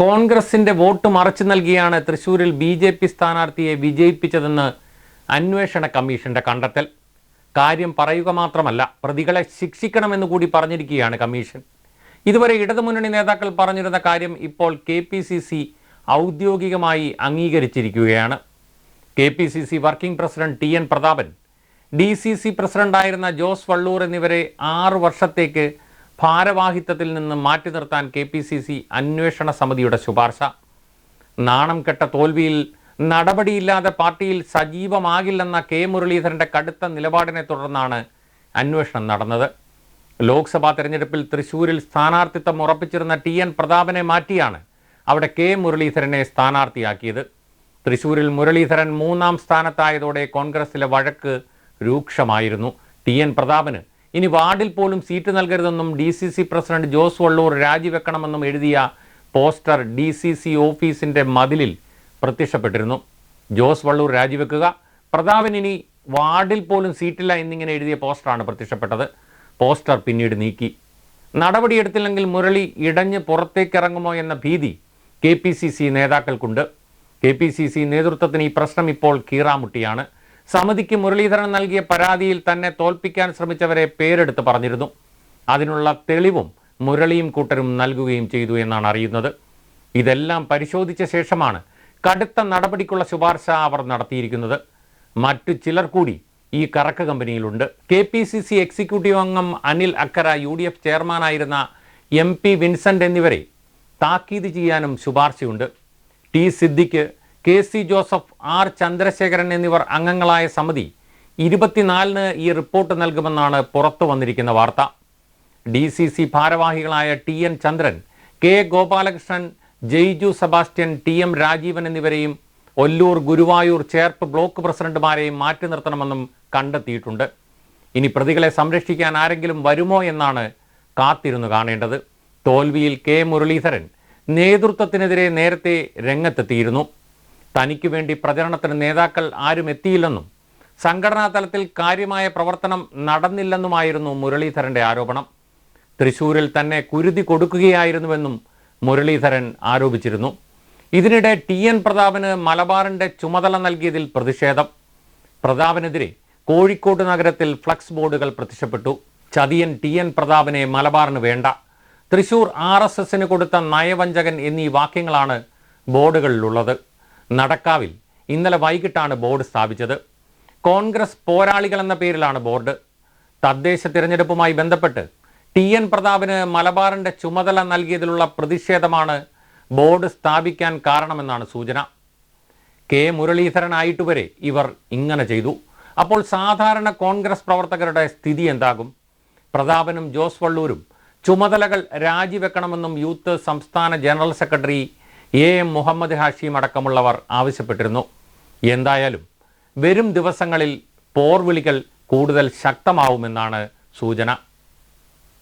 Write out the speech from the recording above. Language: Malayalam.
കോൺഗ്രസിന്റെ വോട്ട് മറച്ചു നൽകിയാണ് തൃശൂരിൽ ബി ജെ പി സ്ഥാനാർത്ഥിയെ വിജയിപ്പിച്ചതെന്ന് അന്വേഷണ കമ്മീഷന്റെ കണ്ടെത്തൽ. കാര്യം പറയുക മാത്രമല്ല പ്രതികളെ ശിക്ഷിക്കണമെന്ന് കൂടി പറഞ്ഞിരിക്കുകയാണ് കമ്മീഷൻ. ഇതുവരെ ഇടതുമുന്നണി നേതാക്കൾ പറഞ്ഞിരുന്ന കാര്യം ഇപ്പോൾ കെ പി സി സി ഔദ്യോഗികമായി അംഗീകരിച്ചിരിക്കുകയാണ്. K P C C working president T N Prathapan D C C പ്രസിഡന്റായിരുന്ന ജോസ് വള്ളൂർ എന്നിവരെ ആറ് വർഷത്തേക്ക് ഭാരവാഹിത്വത്തിൽ നിന്ന് മാറ്റി നിർത്താൻ കെ പി സി സി അന്വേഷണ സമിതിയുടെ ശുപാർശ. നാണം കെട്ട തോൽവിയിൽ നടപടിയില്ലാതെ പാർട്ടിയിൽ സജീവമാകില്ലെന്ന കെ മുരളീധരന്റെ കടുത്ത നിലപാടിനെ തുടർന്നാണ് അന്വേഷണം നടന്നത്. ലോക്സഭാ തെരഞ്ഞെടുപ്പിൽ തൃശൂരിൽ സ്ഥാനാർത്ഥിത്വം ഉറപ്പിച്ചിരുന്ന ടി എൻ പ്രതാപനെ മാറ്റിയാണ് അവിടെ കെ മുരളീധരനെ സ്ഥാനാർത്ഥിയാക്കിയത്. തൃശൂരിൽ മുരളീധരൻ മൂന്നാം സ്ഥാനത്തായതോടെ കോൺഗ്രസിലെ വഴക്ക് രൂക്ഷമായിരുന്നു. ടി എൻ പ്രതാപന് ഇനി വാർഡിൽ പോലും seat നൽകരുതെന്നും D C C president Jose Valloor രാജിവെക്കണമെന്നും എഴുതിയ പോസ്റ്റർ ഡി സി സി ഓഫീസിന്റെ മതിലിൽ പ്രത്യക്ഷപ്പെട്ടിരുന്നു. ജോസ് വള്ളൂർ രാജിവെക്കുക. പ്രതാപൻ ഇനി വാർഡിൽ പോലും സീറ്റില്ല എന്നിങ്ങനെ എഴുതിയ പോസ്റ്ററാണ് പ്രത്യക്ഷപ്പെട്ടത്. പോസ്റ്റർ പിന്നീട് നീക്കി. നടപടിയെടുത്തില്ലെങ്കിൽ മുരളി ഇടഞ്ഞ് പുറത്തേക്കിറങ്ങുമോ എന്ന ഭീതി കെ പി സി സി നേതാക്കൾക്കുണ്ട്. കെ പി സി സി നേതൃത്വത്തിന് ഈ പ്രശ്നം ഇപ്പോൾ കീറാമുട്ടിയാണ്. സമിതിക്ക് മുരളീധരൻ നൽകിയ പരാതിയിൽ തന്നെ തോൽപ്പിക്കാൻ ശ്രമിച്ചവരെ പേരെടുത്ത് പറഞ്ഞിരുന്നു. അതിനുള്ള തെളിവും മുരളിയും കൂട്ടരും നൽകുകയും ചെയ്തു എന്നാണ് അറിയുന്നത്. ഇതെല്ലാം പരിശോധിച്ച ശേഷമാണ് കടുത്ത നടപടിക്കുള്ള ശുപാർശ അവർ നടത്തിയിരിക്കുന്നത്. മറ്റു ചിലർ കൂടി ഈ കറക്ക കമ്പനിയിലുണ്ട്. K P C C executive അംഗം Anil Akkara U D F ചെയർമാനായിരുന്ന M P Vincent എന്നിവരെ താക്കീത് ചെയ്യാനും ശുപാർശയുണ്ട്. T Siddique K C Joseph R Chandrasekharan എന്നിവർ അംഗങ്ങളായ സമിതി ഇരുപത്തിനാലിന് ഈ റിപ്പോർട്ട് നൽകുമെന്നാണ് പുറത്തു വന്നിരിക്കുന്ന വാർത്ത. ഡി സി സി ഭാരവാഹികളായ T N Chandran K Gopalakrishnan Jaiju Sebastian T M Rajeevan എന്നിവരെയും ഒല്ലൂർ ഗുരുവായൂർ ചേർപ്പ് ബ്ലോക്ക് പ്രസിഡന്റുമാരെയും മാറ്റി നിർത്തണമെന്നും കണ്ടെത്തിയിട്ടുണ്ട്. ഇനി പ്രതികളെ സംരക്ഷിക്കാൻ ആരെങ്കിലും വരുമോ എന്നാണ് കാത്തിരുന്നു കാണേണ്ടത്. തോൽവിയിൽ കെ മുരളീധരൻ നേതൃത്വത്തിനെതിരെ നേരത്തെ രംഗത്തെത്തിയിരുന്നു. തനിക്ക് വേണ്ടി പ്രചരണത്തിന് നേതാക്കൾ ആരും എത്തിയില്ലെന്നും സംഘടനാ തലത്തിൽ കാര്യമായ പ്രവർത്തനം നടന്നില്ലെന്നുമായിരുന്നു മുരളീധരന്റെ ആരോപണം. തൃശൂരിൽ തന്നെ കുരുതി കൊടുക്കുകയായിരുന്നുവെന്നും മുരളീധരൻ ആരോപിച്ചിരുന്നു. ഇതിനിടെ ടി എൻ പ്രതാപന് മലബാറിന്റെ ചുമതല നൽകിയതിൽ പ്രതിഷേധം. പ്രതാപനെതിരെ കോഴിക്കോട് നഗരത്തിൽ ഫ്ലക്സ് ബോർഡുകൾ പ്രത്യക്ഷപ്പെട്ടു. ചതിയൻ ടി എൻ പ്രതാപനെ മലബാറിന് വേണ്ട. തൃശൂർ ആർ എസ് എസിന് കൊടുത്ത നയവഞ്ചകൻ എന്നീ വാക്യങ്ങളാണ് ബോർഡുകളിലുള്ളത്. നടക്കാവിൽ. ഇന്നലെ വൈകിട്ടാണ് ബോർഡ് സ്ഥാപിച്ചത്. കോൺഗ്രസ് പോരാളികൾ എന്ന പേരിലാണ് ബോർഡ്. തദ്ദേശ തിരഞ്ഞെടുപ്പുമായി ബന്ധപ്പെട്ട് ടി എൻ പ്രതാപിന് മലബാറിന്റെ ചുമതല നൽകിയതിലുള്ള പ്രതിഷേധമാണ് ബോർഡ് സ്ഥാപിക്കാൻ കാരണമെന്നാണ് സൂചന. കെ. മുരളീധരനായിട്ട് വരെ ഇവർ ഇങ്ങനെ ചെയ്തു. അപ്പോൾ സാധാരണ കോൺഗ്രസ് പ്രവർത്തകരുടെ സ്ഥിതി എന്താകും? പ്രതാപനും ജോസ് വള്ളൂരും ചുമതലകൾ രാജിവെക്കണമെന്നും യൂത്ത് സംസ്ഥാന general secretary A M Muhammad ഹാഷിയും അടക്കമുള്ളവർ ആവശ്യപ്പെട്ടിരുന്നു. എന്തായാലും വരും ദിവസങ്ങളിൽ പോർവിളികൾ കൂടുതൽ ശക്തമാവുമെന്നാണ് സൂചന.